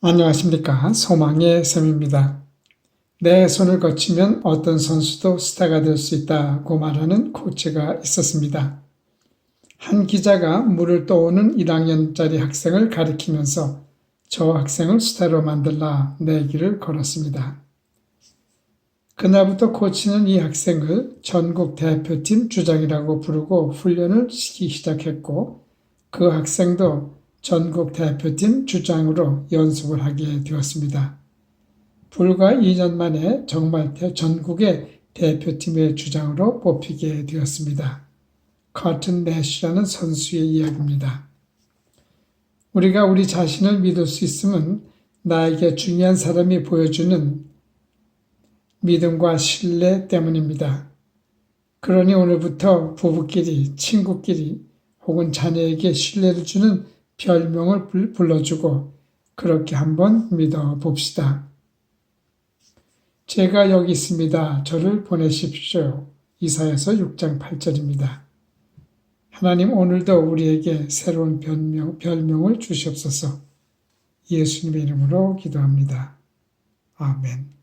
안녕하십니까. 소망의 샘입니다. 내 손을 거치면 어떤 선수도 스타가 될 수 있다고 말하는 코치가 있었습니다. 한 기자가 물을 떠오는 1학년짜리 학생을 가리키면서 저 학생을 스타로 만들라 내기를 걸었습니다. 그날부터 코치는 이 학생을 전국 대표팀 주장이라고 부르고 훈련을 시키기 시작했고 그 학생도 전국 대표팀 주장으로 연습을 하게 되었습니다. 불과 2년 만에 정말 전국의 대표팀의 주장으로 뽑히게 되었습니다. 커튼 내쉬라는 선수의 이야기입니다. 우리가 우리 자신을 믿을 수 있으면 나에게 중요한 사람이 보여주는 믿음과 신뢰 때문입니다. 그러니 오늘부터 부부끼리, 친구끼리 혹은 자녀에게 신뢰를 주는 별명을 불러주고 그렇게 한번 믿어 봅시다. 제가 여기 있습니다. 저를 보내십시오. 이사에서 6장 8절입니다. 하나님 오늘도 우리에게 새로운 별명, 별명을 주시옵소서 예수님의 이름으로 기도합니다. 아멘.